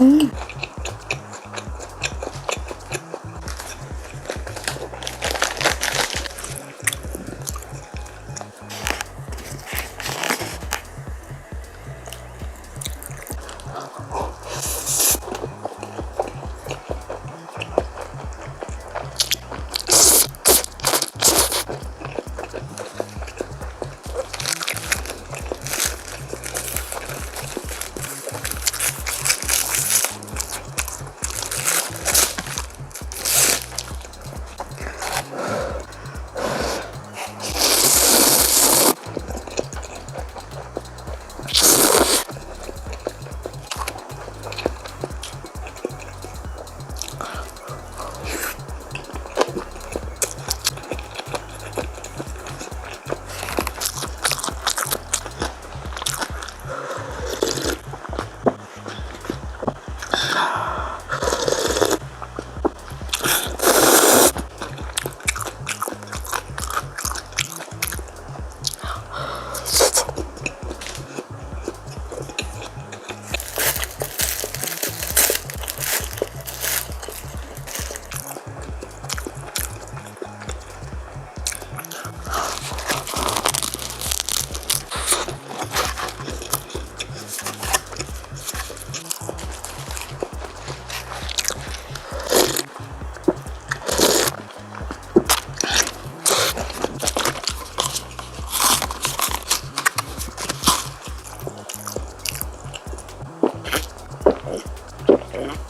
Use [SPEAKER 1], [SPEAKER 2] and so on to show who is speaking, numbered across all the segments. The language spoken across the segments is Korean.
[SPEAKER 1] 음. Thank you.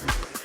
[SPEAKER 1] Thank you.